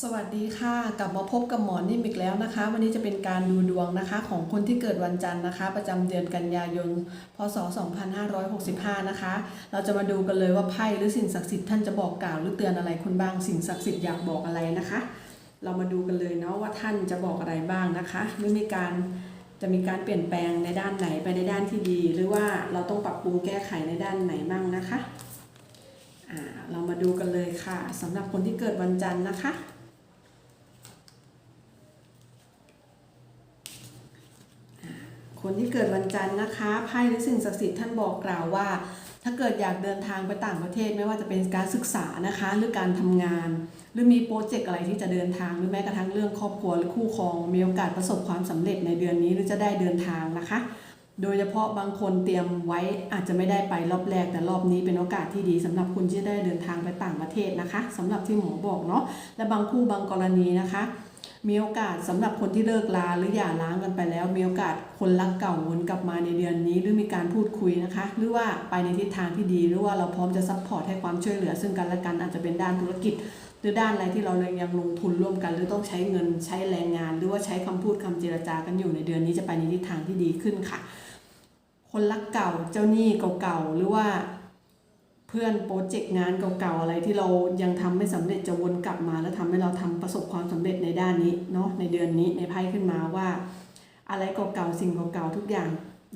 สวัสดีค่ะกลับมาพบกับหมอนิ่มอีกแล้วนะคะ วันนี้จะเป็นการดูดวงนะคะ ของคนที่เกิดวันจันทร์นะคะ ประจำเดือนกันยายนพศ 2565 นะคะ เราจะมาดูกันเลยว่าไพ่หรือสิ่งศักดิ์สิทธิ์ท่านจะบอกกล่าวหรือเตือนอะไรคุณบ้างสิ่งศักดิ์สิทธิ์อยากบอกอะไรนะคะ เรามาดูกันเลยเนาะว่าท่านจะบอกอะไรบ้างนะคะหรือมีการจะมีการเปลี่ยนแปลงในด้านไหนไปในด้านที่ดี หรือว่าเราต้องปรับปรุงแก้ไขในด้านไหนบ้างนะคะอ่าเรามาดูกันเลยค่ะสำหรับคนที่เกิดวันจันทร์นะคะ คนที่เกิดวันจันทร์นะคะไพ่หรือสิ่งศักดิ์สิทธิ์ท่านบอกกล่าวว่า ถ้าเกิดอยากเดินทางไปต่างประเทศไม่ว่าจะเป็นการศึกษานะคะ หรือการทำงาน หรือมีโปรเจกต์อะไรที่จะเดินทางหรือแม้กระทั่งเรื่องครอบครัวหรือคู่ครอง มีโอกาสประสบความสำเร็จในเดือนนี้หรือจะได้เดินทางนะคะ โดยเฉพาะบางคนเตรียมไว้อาจจะไม่ได้ไปรอบแรกแต่รอบนี้เป็นโอกาสที่ดีสำหรับคุณที่ได้เดินทางไปต่างประเทศนะคะสำหรับที่หมอบอกเนาะและบางคู่บางกรณีนะคะ มีโอกาสสำหรับคนที่เลิกลาหรือหย่าร้างกันไปแล้ว มีโอกาสคนรักเก่าวนกลับมาในเดือนนี้ หรือมีการพูดคุยนะคะ หรือว่าไปในทิศทางที่ดีหรือว่าเราพร้อมจะซัพพอร์ตให้ความช่วยเหลือ ซึ่งกันและกันอาจจะเป็นด้านธุรกิจ หรือด้านอะไรที่เรายังลงทุนร่วมกัน หรือต้องใช้เงินใช้แรงงาน หรือว่าใช้คำพูดคำเจรจากันอยู่ในเดือนนี้จะไปในทิศทางที่ดีขึ้นค่ะ คนรักเก่าเจ้าหนี้เก่าๆหรือว่า พื่อนโปรเจกต์งานเก่าๆอะไรที่เรายังทำไม่สำเร็จจะวนกลับมา แล้วทำให้เราทำประสบความสำเร็จในด้านนี้เนาะในเดือนนี้ในไพ่ขึ้นมาว่า อะไรเก่าๆสิ่งเก่าๆทุกอย่าง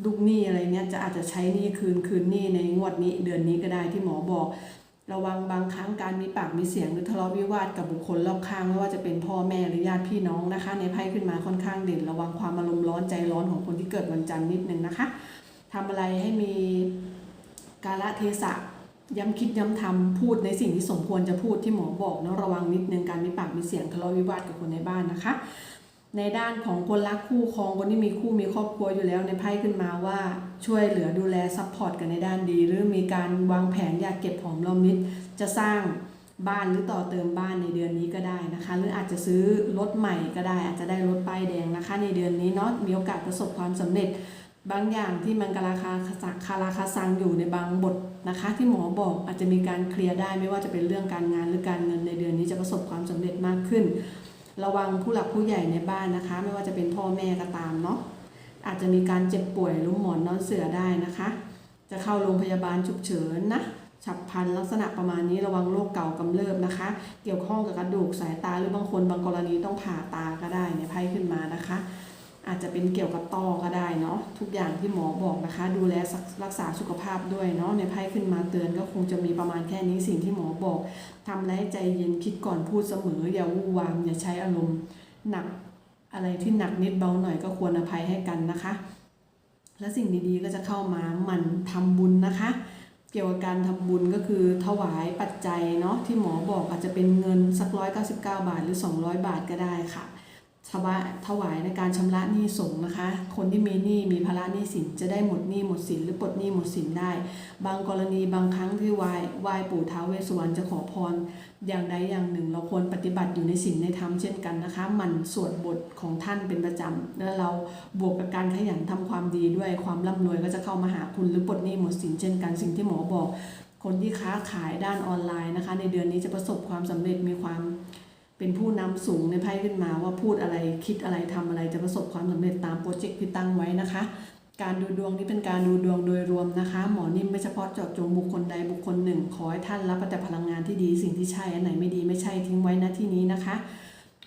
ลูกหนี้อะไรเนี้ยจะอาจจะใช้หนี้คืนคืนหนี้ในงวดนี้เดือนนี้ก็ได้ที่หมอบอก ระวังบางครั้งการมีปากมีเสียงหรือทะเลาะวิวาทกับบุคคลรอบข้างไม่ว่าจะเป็นพ่อแม่หรือญาติพี่น้องนะคะ ในไพ่ขึ้นมาค่อนข้างเด่น ระวังความอารมณ์ร้อนใจร้อนของคนที่เกิดวันจันทร์นิดนึงนะคะทำอะไรให้มีกาละเทศะ ย้ำคิดย้ำทำพูดในสิ่งที่สมควรจะพูดที่หมอบอกเนาะระวังนิดนึงการมีปากมีเสียงทะเลาะวิวาทกับคนในบ้านนะคะ ในด้านของคนรักคู่ครองคนที่มีคู่มีครอบครัวอยู่แล้วในไพ่ขึ้นมาว่าช่วยเหลือดูแลซัพพอร์ตกันในด้านดี หรือมีการวางแผนอยากเก็บหอมรอมริบจะสร้างบ้านหรือต่อเติมบ้านในเดือนนี้ก็ได้นะคะ หรืออาจจะซื้อรถใหม่ก็ได้อาจจะได้รถป้ายแดงนะคะ ในเดือนนี้เนาะมีโอกาสประสบความสำเร็จ บางอย่างที่มันกาลาคาคาราคาซังอยู่ในบางบทนะคะ ที่หมอบอกอาจจะมีการเคลียร์ได้ไม่ว่าจะเป็นเรื่องการงานหรือการเงินในเดือนนี้จะประสบความสำเร็จมากขึ้น ระวังผู้หลักผู้ใหญ่ในบ้านนะคะ ไม่ว่าจะเป็นพ่อแม่ก็ตามเนาะอาจจะมีการเจ็บป่วยหรือหมอนนอนเสือได้นะคะ จะเข้าโรงพยาบาลฉุกเฉินนะฉับพลันลักษณะประมาณนี้ระวังโรคเก่ากำเริบนะคะ เกี่ยวข้องกับกระดูกสายตาหรือบางคนบางกรณีต้องผ่าตาก็ได้ในไพ่ขึ้นมานะคะ อาจจะเป็นเกี่ยวกับต้อก็ได้เนาะทุกอย่างที่หมอบอกนะคะ ดูแลรักษาสุขภาพด้วยเนาะในไพ่ขึ้นมาเตือนก็คงจะมีประมาณแค่นี้สิ่งที่หมอบอกทำแล้วใจเย็นคิดก่อนพูดเสมอ อย่าวู่วามอย่าใช้อารมณ์หนักอะไรที่หนักนิดเบาหน่อยก็ควรอภัยให้กันนะคะ และสิ่งดีๆก็จะเข้ามาหมั่นทำบุญนะคะ เกี่ยวกับการทำบุญก็คือถวายปัจจัยเนาะที่หมอบอกอาจจะเป็นเงินสักร้อยเก้าสิบเก้าบาทหรือ200บาทก็ได้ค่ะ ถวายถวายในการชำระหนี้สงนะคะ คนที่มีหนี้มีภาระหนี้สินจะได้หมดหนี้หมดสินหรือปลดหนี้หมดสินได้ บางกรณีบางครั้งที่ว้ไหว้ปู่ท้าวเวสสวรรณจะขอพร อย่างใดอย่างหนึ่ง เราควรปฏิบัติอยู่ในศีลในธรรมเช่นกันนะคะ มันสวดบทของท่านเป็นประจำแล้วเราบวกกับการขยันทำความดีด้วยความร่ำรวยก็จะเข้ามาหาคุณหรือปลดหนี้หมดสินเช่นกันสิ่งที่หมอบอก คนที่ค้าขายด้านออนไลน์นะคะ ในเดือนนี้จะประสบความสำเร็จมีความ เป็นผู้นำสูงในไพ่ขึ้นมาว่าพูดอะไรคิดอะไรทำอะไรจะประสบความสำเร็จตามโปรเจกต์ที่ตั้งไว้นะคะ การดูดวงนี้เป็นการดูดวงโดยรวมนะคะ หมอนิ่มไม่เฉพาะเจาะจงบุคคลใดบุคคลหนึ่ง ขอให้ท่านรับแต่พลังงานที่ดีสิ่งที่ใช่อันไหนไม่ดีไม่ใช่ทิ้งไว้นะที่นี้นะคะ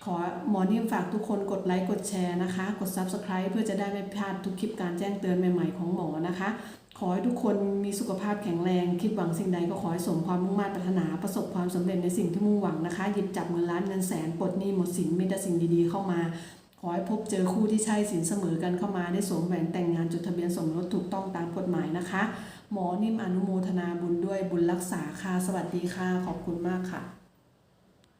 ขอหมอนิ่มฝากทุกคนกดไลค์กดแชร์นะคะ กด Subscribe เพื่อจะได้ไม่พลาดทุกคลิปการแจ้งเตือนใหม่ๆของหมอนะคะ ขอให้ทุกคนมีสุขภาพแข็งแรง คิดหวังสิ่งใดก็ขอให้สมความมุ่งมั่นปรารถนาประสบความสำเร็จในสิ่งที่มุ่งหวังนะคะ หยิบจับเงินล้านเงินแสนปลดหนี้หมดสินมีแต่สิ่งดีๆเข้ามา ขอให้พบเจอคู่ที่ใช่สินเสมอกันเข้ามาได้สวมแหวนแต่งงานจดทะเบียนสมรสถูกต้องตามกฎหมายนะคะ หมอนิ่มอนุโมทนาบุญด้วยบุญรักษาค่ะสวัสดีค่ะขอบคุณมากค่ะ